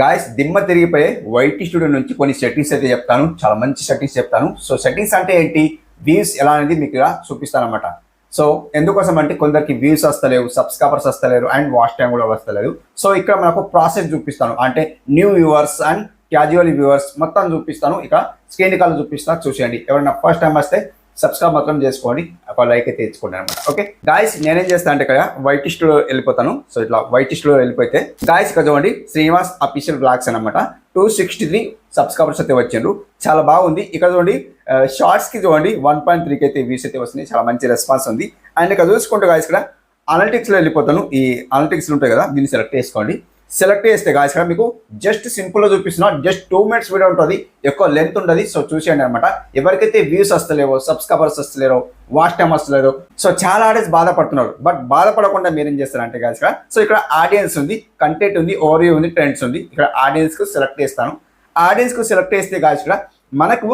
Guys దిమ్మ తిరిగిపోయే YT studio నుంచి కొన్ని సెట్టింగ్స్ అయితే చెప్తాను. చాలా మంచి సెట్టింగ్స్ చెప్తాను. సో సెట్టింగ్స్ అంటే ఏంటి? వ్యూస్ ఎలా అనేది మీకు ఇలా చూపిస్తాను అనమాట సో ఎందుకోసం అంటే కొందరికి వ్యూస్ వస్తలేవు సబ్స్క్రైబర్స్ వస్తలేరు అండ్ వాచ్ టైం కూడా వస్తలేదు. సో ఇక్కడ మనకు ప్రాసెస్ చూపిస్తాను. అంటే new viewers and casual viewers మొత్తం చూపిస్తాను. ఇక స్క్రీన్ కాల్ చూపిస్తాను చూసేయండి. ఎవరైనా ఫస్ట్ టైం వస్తే సబ్స్క్రైబ్ మాత్రం చేసుకోండి. ఒక లైక్ అయితే తెచ్చుకోండి అనమాట ఓకే గాయస్ నేనేం చేస్తాను అంటే ఇక్కడ వైట్ స్టూడియో వెళ్ళిపోతాను. సో ఇట్లా వైట్ స్టూడియో వెళ్ళిపోతే గాయస్ ఇక్కడ చూడండి శ్రీనివాస్ అఫీషియల్ బ్లాగ్స్ అనమాట టూ సిక్స్టీ త్రీ సబ్స్క్రైబర్స్ అయితే వచ్చారు చాలా బాగుంది. ఇక్కడ చూడండి uh, షార్ట్స్కి చూడండి వన్ పాయింట్ త్రీకి అయితే వ్యూస్ అయితే వస్తున్నాయి. చాలా మంచి రెస్పాన్స్ ఉంది. అండ్ ఇక్కడ చూసుకుంటే గాయస్ ఇక్కడ అనలిటిక్స్లో వెళ్ళిపోతాను. ఈ అనలిటిక్స్లు ఉంటాయి కదా దీన్ని సెలెక్ట్ చేసుకోండి. సెలెక్ట్ చేస్తే గాయస్ ఇక్కడ మీకు జస్ట్ సింపుల్గా చూపిస్తున్నా. జస్ట్ టూ మినిట్స్ వీడియో ఉంటుంది. ఎక్కువ లెంత్ ఉండదు. సో చూసేయండి అనమాట ఎవరికైతే వ్యూస్ వస్తలేవో సబ్స్క్రైబర్స్ వస్తలేరో వాచ్ టైం వస్తలేదు సో చాలా ఆడియన్స్ బాధపడుతున్నారు. బట్ బాధపడకుండా మీరు ఏం చేస్తారంటే గాయస్ ఇక్కడ సో ఇక్కడ ఆడియన్స్ ఉంది కంటెంట్ ఉంది ఓవర్వ్యూ ఉంది ట్రెండ్స్ ఉంది. ఇక్కడ ఆడియన్స్కు సెలెక్ట్ చేస్తాను. ఆడియన్స్కు సెలెక్ట్ చేస్తే గాయస్ ఇక్కడ మనకు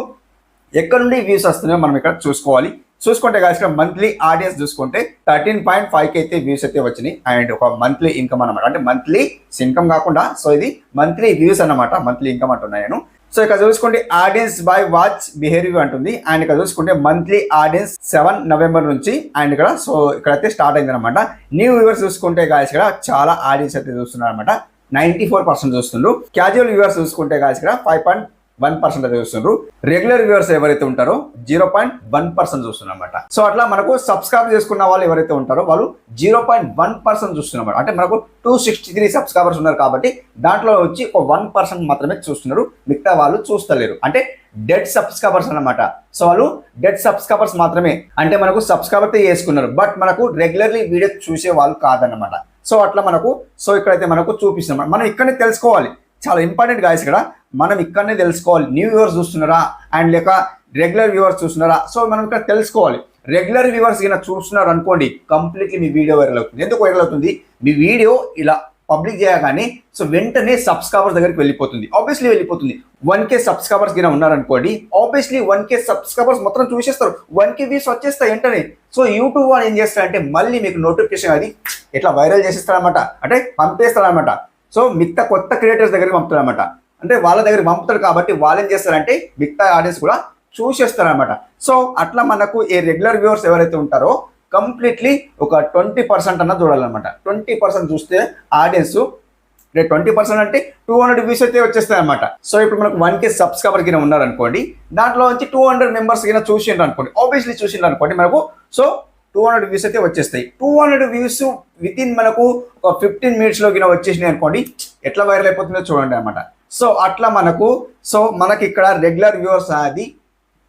ఎక్కడ నుండి వ్యూస్ వస్తున్నాయో మనం ఇక్కడ చూసుకోవాలి. చూసుకుంటే కాదు మంత్లీ ఆడియన్స్ చూసుకుంటే థర్టీన్ పాయింట్ ఫైవ్ అయితే వ్యూస్ అయితే వచ్చినాయి. అండ్ ఒక మంత్లీ ఇన్కమ్ అనమాట అంటే మంత్లీ ఇన్కమ్ కాకుండా సో ఇది మంత్లీ వ్యూస్ అన్నమాట. మంత్లీ ఇన్కమ్ అంటున్నాను నేను. సో ఇక్కడ చూసుకుంటే ఆడియన్స్ బై వాచ్ బిహేవియర్ అంటుంది. అండ్ ఇక్కడ చూసుకుంటే మంత్లీ ఆడియన్స్ సెవెన్ నవంబర్ నుంచి. అండ్ ఇక్కడ సో ఇక్కడైతే స్టార్ట్ అయింది అనమాట న్యూ వ్యూవర్స్ చూసుకుంటే గాయస్ ఇక్కడ చాలా ఆడియన్స్ అయితే చూస్తున్నారు అనమాట నైన్టీ ఫోర్ పర్సెంట్ చూస్తుండ్రు. క్యాజువల్ వ్యూవర్స్ చూసుకుంటే గాయస్ ఇక్కడ ఫైవ్ పాయింట్ వన్ పర్సెంట్ చూస్తున్నారు రెగ్యులర్ వ్యూవర్స్ ఎవరైతే ఉంటారో జీరో పాయింట్ వన్ పర్సెంట్ చూస్తున్నారన్నమాట. సో అట్లా మనకు సబ్స్క్రైబ్ చేసుకున్న వాళ్ళు ఎవరైతే ఉంటారో వాళ్ళు జీరో పాయింట్ వన్ పర్సెంట్ చూస్తున్నమాట అంటే మనకు టూ సిక్స్టీ త్రీ సబ్స్క్రైబర్స్ ఉన్నారు కాబట్టి దాంట్లో వచ్చి ఒక వన్ పర్సెంట్ మాత్రమే చూస్తున్నారు. మిగతా వాళ్ళు చూస్తలేరు. అంటే డెడ్ సబ్స్క్రైబర్స్ అన్నమాట. సో వాళ్ళు డెడ్ సబ్స్క్రైబర్స్ మాత్రమే. అంటే మనకు సబ్స్క్రైబర్ చేసుకున్నారు. బట్ మనకు రెగ్యులర్లీ వీడియో చూసే వాళ్ళు కాదన్నమాట. సో అట్లా మనకు సో ఇక్కడైతే మనకు చూపిస్తున్నాం మనం ఇక్కడనే తెలుసుకోవాలి. చాలా ఇంపార్టెంట్ గాయస్ ఇక్కడ. మనం ఇక్కడనే తెలుసుకోవాలి. న్యూ వ్యూవర్స్ చూస్తున్నారా? అండ్ లేక రెగ్యులర్ వ్యూవర్స్ చూస్తున్నారా? సో మనం ఇక్కడ తెలుసుకోవాలి. రెగ్యులర్ వ్యూవర్స్ ఇలా చూస్తున్నారు అనుకోండి కంప్లీట్లీ మీ వీడియో వైరల్ అవుతుంది. ఎందుకు వైరల్ అవుతుంది? మీ వీడియో ఇలా పబ్లిక్ చేయగానే సో వెంటనే సబ్స్క్రైబర్స్ దగ్గరికి వెళ్ళిపోతుంది. ఆబ్వియస్లీ వెళ్ళిపోతుంది. వన్ కే సబ్స్క్రైబర్స్ కింద ఉన్నారనుకోండి ఆబ్వియస్లీ వన్ కే సబ్స్క్రైబర్స్ మొత్తం చూసేస్తారు. వన్ కే వ్యూస్ వచ్చేస్తాయి వెంటనే. సో యూట్యూబ్ వాళ్ళు ఏం చేస్తారంటే మళ్ళీ మీకు నోటిఫికేషన్ అది ఇట్లా వైరల్ చేసేస్తారనమాట అంటే పంపేస్తారనమాట సో మిగతా కొత్త క్రియేటర్స్ దగ్గరికి పంపుతారనమాట అంటే వాళ్ళ దగ్గర పంపుతారు కాబట్టి వాళ్ళు ఏం చేస్తారంటే మిగతా ఆడియన్స్ కూడా చూసేస్తారనమాట సో అట్లా మనకు ఏ రెగ్యులర్ వ్యూవర్స్ ఎవరైతే ఉంటారో కంప్లీట్లీ ఒక ట్వంటీ పర్సెంట్ అన్న చూడాలన్నమాట. ట్వంటీ పర్సెంట్ చూస్తే ఆడియన్స్ అంటే ట్వంటీ పర్సెంట్ అంటే టూ హండ్రెడ్ వ్యూస్ అయితే వచ్చేస్తాయి అనమాట సో ఇప్పుడు మనకు వన్ కే సబ్స్క్రైబర్ కింద ఉన్నారనుకోండి దాంట్లో నుంచి టూ హండ్రెడ్ మెంబర్స్ కింద చూసిండ్రు అనుకోండి ఆబ్వియస్లీ చూసిండ్రు అనుకోండి మనకు సో టూ హండ్రెడ్ వ్యూస్ అయితే వచ్చేస్తాయి. Two hundred views within మనకు ఒక ఫిఫ్టీన్ మినిట్స్లో కింద వచ్చేసినాయి అనుకోండి ఎట్లా వైరల్ అయిపోతుందో చూడండి అనమాట సో అట్లా మనకు సో మనకి ఇక్కడ రెగ్యులర్ వ్యూవర్స్ అది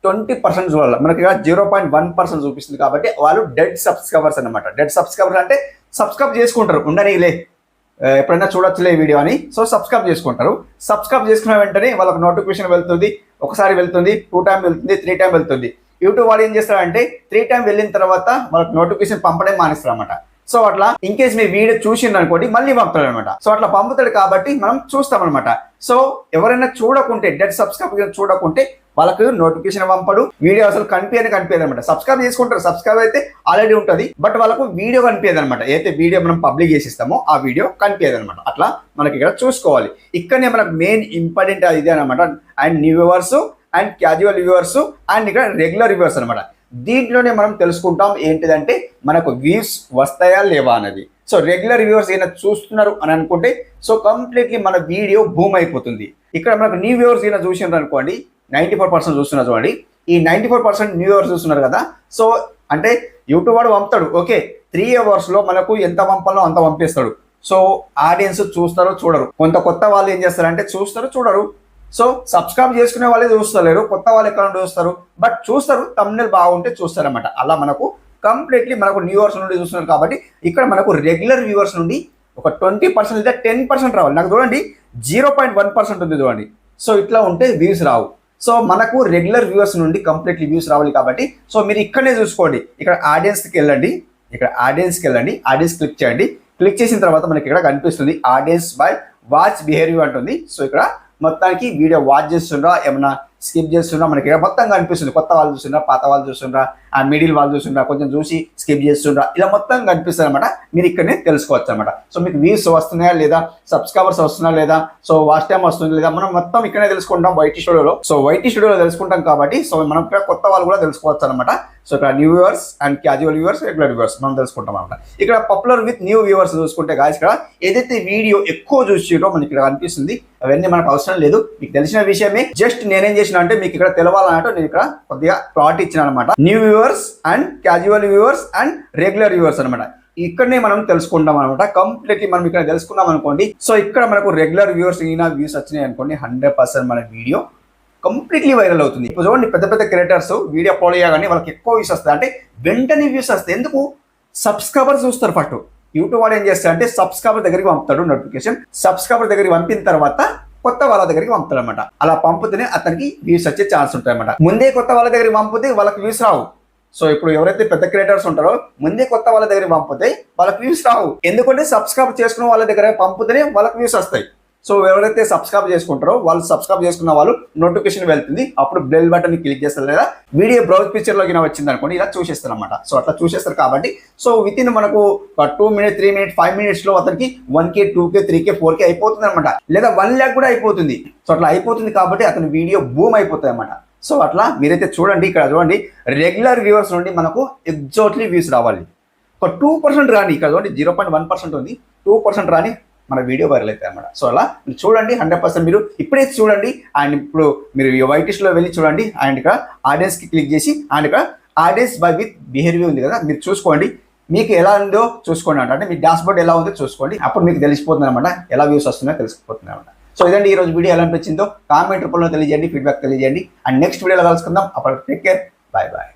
ట్వంటీ పర్సెంట్ చూడాలి. మనకి ఇక్కడ జీరో పాయింట్ వన్ పర్సెంట్ చూపిస్తుంది కాబట్టి వాళ్ళు డెడ్ సబ్స్క్రైబర్స్ అనమాట డెడ్ సబ్స్క్రైబర్స్ అంటే సబ్స్క్రైబ్ చేసుకుంటారు. ఉండనీలే. లే ఎప్పుడైనా చూడొచ్చులే వీడియో అని. సో సబ్స్క్రైబ్ చేసుకుంటారు. సబ్స్క్రైబ్ చేసుకున్న వెంటనే వాళ్ళకి నోటిఫికేషన్ వెళ్తుంది. ఒకసారి వెళ్తుంది టూ టైం వెళ్తుంది త్రీ టైం వెళ్తుంది. యూట్యూబ్ వాళ్ళు ఏం చేస్తారంటే త్రీ టైం వెళ్ళిన తర్వాత వాళ్ళకి నోటిఫికేషన్ పంపడం మానేస్తారు అనమాట సో అట్లా ఇన్ కేస్ మీ వీడియో చూసింది అనుకోండి మళ్ళీ పంపుతాడు అనమాట సో అట్లా పంపుతాడు కాబట్టి మనం చూస్తాం అనమాట సో ఎవరైనా చూడకుంటే డెడ్ సబ్స్క్రైబ్ చూడకుంటే వాళ్ళకు నోటిఫికేషన్ పంపడు. వీడియో అసలు కనిపించని కనిపించదు అనమాట సబ్స్క్రైబ్ చేసుకుంటారు సబ్స్క్రైబ్ అయితే ఆల్రెడీ ఉంటుంది. బట్ వాళ్ళకు వీడియో కనిపించదు అనమాట ఏదైతే వీడియో మనం పబ్లిక్ చేసిస్తామో ఆ వీడియో కనిపించదు అనమాట అట్లా మనకి ఇక్కడ చూసుకోవాలి. ఇక్కడనే మనకు మెయిన్ ఇంపార్టెంట్ ఇది అనమాట and new viewers and casual viewers and ఇక్కడ రెగ్యులర్ వ్యూవర్స్ అనమాట దీంట్లోనే మనం తెలుసుకుంటాం ఏంటిదంటే మనకు వ్యూస్ వస్తాయా లేవా అన్నది. సో రెగ్యులర్ వ్యూవర్స్ ఏమైనా చూస్తున్నారు అని అనుకుంటే సో కంప్లీట్లీ మన వీడియో బూమ్ అయిపోతుంది. ఇక్కడ మనకు న్యూ వ్యూవర్స్ ఏమైనా చూసినారు అనుకోండి నైంటీ ఫోర్ పర్సెంట్ చూస్తున్నారు చూడండి. ఈ ninety four percent new viewers చూస్తున్నారు కదా సో అంటే యూట్యూబ్ వాడు పంపుతాడు. ఓకే త్రీ అవర్స్లో మనకు ఎంత పంపాలో అంత పంపిస్తాడు. సో ఆడియన్స్ చూస్తారో చూడరు. కొంత కొత్త వాళ్ళు ఏం చేస్తారంటే చూస్తారు చూడరు. సో సబ్స్క్రైబ్ చేసుకునే వాళ్ళే చూస్తలేరు కొత్త వాళ్ళు ఎక్కడ నుండి చూస్తారు? బట్ చూస్తారు తమ్నెల్ బాగుంటే చూస్తారన్నమాట. అలా మనకు కంప్లీట్లీ మనకు న్యూ ఇయర్స్ నుండి చూస్తున్నారు కాబట్టి ఇక్కడ మనకు రెగ్యులర్ వ్యూవర్స్ నుండి ఒక ట్వంటీ పర్సెంట్ లేదా టెన్ పర్సెంట్ రావాలి. నాకు చూడండి జీరో పాయింట్ వన్ పర్సెంట్ ఉంది చూడండి. సో ఇట్లా ఉంటే వ్యూస్ రావు. సో మనకు రెగ్యులర్ వ్యూవర్స్ నుండి కంప్లీట్లీ వ్యూస్ రావాలి కాబట్టి సో మీరు ఇక్కడనే చూసుకోండి. ఇక్కడ ఆడియన్స్కి వెళ్ళండి. ఇక్కడ ఆడియన్స్కి వెళ్ళండి. ఆడియన్స్ క్లిక్ చేయండి. క్లిక్ చేసిన తర్వాత మనకి ఇక్కడ కనిపిస్తుంది ఆడియన్స్ బై వాచ్ బిహేవియర్ అంటుంది. సో ఇక్కడ మొత్తానికి వీడియో వాచ్ చేస్తుండ్రా? ఏమన్నా స్కిప్ చేస్తున్నా మనకి ఇక్కడ మొత్తం కనిపిస్తుంది. కొత్త వాళ్ళు చూస్తుండ్రా పాత వాళ్ళు చూస్తుండ్రా ఆ మిడిల్ వాళ్ళు చూస్తుండ్రా కొంచెం చూసి స్కిప్ చేస్తుండ్రా. ఇలా మొత్తం కనిపిస్తుంది అనమాట మీరు ఇక్కడనే తెలుసుకోవచ్చు అనమాట సో మీకు వ్యూస్ వస్తున్నాయా లేదా సబ్స్క్రైబర్స్ వస్తున్నా లేదా సో వాచ్ టైం వస్తుంది లేదా మనం మొత్తం ఇక్కడే తెలుసుకుంటాం వైటీ స్టూడియోలో. సో వైటీ స్టూడియోలో తెలుసుకుంటాం కాబట్టి సో మనం కొత్త వాళ్ళు కూడా తెలుసుకోవచ్చు అనమాట సో ఇక్కడ new viewers and casual viewers regular viewers మనం తెలుసుకుంటాం అనమాట ఇక్కడ పాపులర్ విత్ న్యూ వ్యూవర్స్ చూసుకుంటే కాదు ఇక్కడ ఏదైతే వీడియో ఎక్కువ చూసిరో మనకి ఇక్కడ కనిపిస్తుంది అవన్నీ మనకు అవసరం లేదు. మీకు తెలిసిన విషయమే జస్ట్ నేనేం చేసిన అంటే మీకు ఇక్కడ తెలవాలన్నట్టు నేను ఇక్కడ కొద్దిగా ప్లాట్ ఇచ్చిన అనమాట new viewers and casual viewers and regular viewers అనమాట ఇక్కడనే మనం తెలుసుకుంటాం అనమాట కంప్లీట్లీ మనం ఇక్కడ తెలుసుకున్నాం అనుకోండి. సో ఇక్కడ మనకు రెగ్యులర్ వ్యూవర్స్ అయినా వ్యూస్ వచ్చినాయి అనుకోండి హండ్రెడ్ పర్సెంట్ మన వీడియో కంప్లీట్లీ వైరల్ అవుతుంది. ఇప్పుడు చూడండి పెద్ద పెద్ద క్రియేటర్స్ వీడియో అప్లోడ్ చేయగానే వాళ్ళకి ఎక్కువ వ్యూస్ వస్తాయి. అంటే వెంటనే వ్యూస్ వస్తాయి. ఎందుకు? సబ్స్క్రైబర్స్ చూస్తారు ఫస్ట్ యూట్యూబ్ వాడు ఏం చేస్తాడు అంటే సబ్స్క్రైబర్ దగ్గరికి పంపుతాడు నోటిఫికేషన్ సబ్స్క్రైబర్ దగ్గరికి పంపిన తర్వాత కొత్త వాళ్ళ దగ్గరికి పంపుతాడు అనమాట అలా పంపుతేనే అతనికి వ్యూస్ వచ్చే ఛాన్స్ ఉంటాయి అనమాట ముందే కొత్త వాళ్ళ దగ్గరికి పంపితే వాళ్ళకి వ్యూస్ రావు. సో ఇప్పుడు ఎవరైతే పెద్ద క్రియేటర్స్ ఉంటారో ముందే కొత్త వాళ్ళ దగ్గర పంపితే వాళ్ళకి వ్యూస్ రావు. ఎందుకంటే సబ్స్క్రైబ్ చేసుకున్న వాళ్ళ దగ్గర పంపితేనే వాళ్ళకి వ్యూస్ వస్తాయి. సో ఎవరైతే సబ్స్క్రైబ్ చేసుకుంటారో వాళ్ళు సబ్స్క్రైబ్ చేసుకున్న వాళ్ళు నోటిఫికేషన్ వెళ్తుంది. అప్పుడు బెల్ బటన్ క్లిక్ చేస్తారు లేదా వీడియో బ్రౌజ్ పిక్చర్లోకి వచ్చింది అనుకోండి ఇలా చూసేస్తారు అనమాట సో అట్లా చూసేస్తారు కాబట్టి సో విత్ ఇన్ మనకు two minute three minute five మినిట్స్లో అతనికి one K two K three K four K అయిపోతుంది అనమాట లేదా వన్ ల్యాక్ కూడా అయిపోతుంది. సో అట్లా అయిపోతుంది కాబట్టి అతని వీడియో బూమ్ అయిపోతుంది అనమాట సో అట్లా మీరైతే చూడండి ఇక్కడ చూడండి రెగ్యులర్ వ్యూవర్స్ నుండి మనకు ఎగ్జాక్ట్లీ వ్యూస్ రావాలి. ఒక టూ పర్సెంట్ రాని ఇక్కడ చూడండి జీరో పాయింట్ వన్ పర్సెంట్ ఉంది. టూ పర్సెంట్ రాని మన వీడియో వైరల్ అవుతాయి అన్నమాట. సో అలా మీరు చూడండి హండ్రెడ్ పర్సెంట్ మీరు ఇప్పుడే చూడండి అండ్ ఇప్పుడు మీరు వైటిష్లో వెళ్ళి చూడండి అండ్ ఇక్కడ ఆడియన్స్కి క్లిక్ చేసి అండ్ ఇక్కడ ఆడియన్స్ బై విత్ బిహేవియర్ ఉంది కదా మీరు చూసుకోండి. మీకు ఎలా ఉందో చూసుకోండి అంటే మీ డాష్ బోర్డ్ ఎలా ఉందో చూసుకోండి. అప్పుడు మీకు తెలిసిపోతుంది అనమాట ఎలా వ్యూస్ వస్తున్నాయో తెలిసిపోతుంది అనమాట సో ఇదండి ఈ రోజు వీడియో ఎలా అనిపించిందో కామెంట్ రూపంలో తెలియజేయండి ఫీడ్బ్యాక్ తెలియజేయండి. అండ్ నెక్స్ట్ వీడియోలో కలుసుకుందాం. అప్పుడు టేక్ కేర్ బాయ్ బాయ్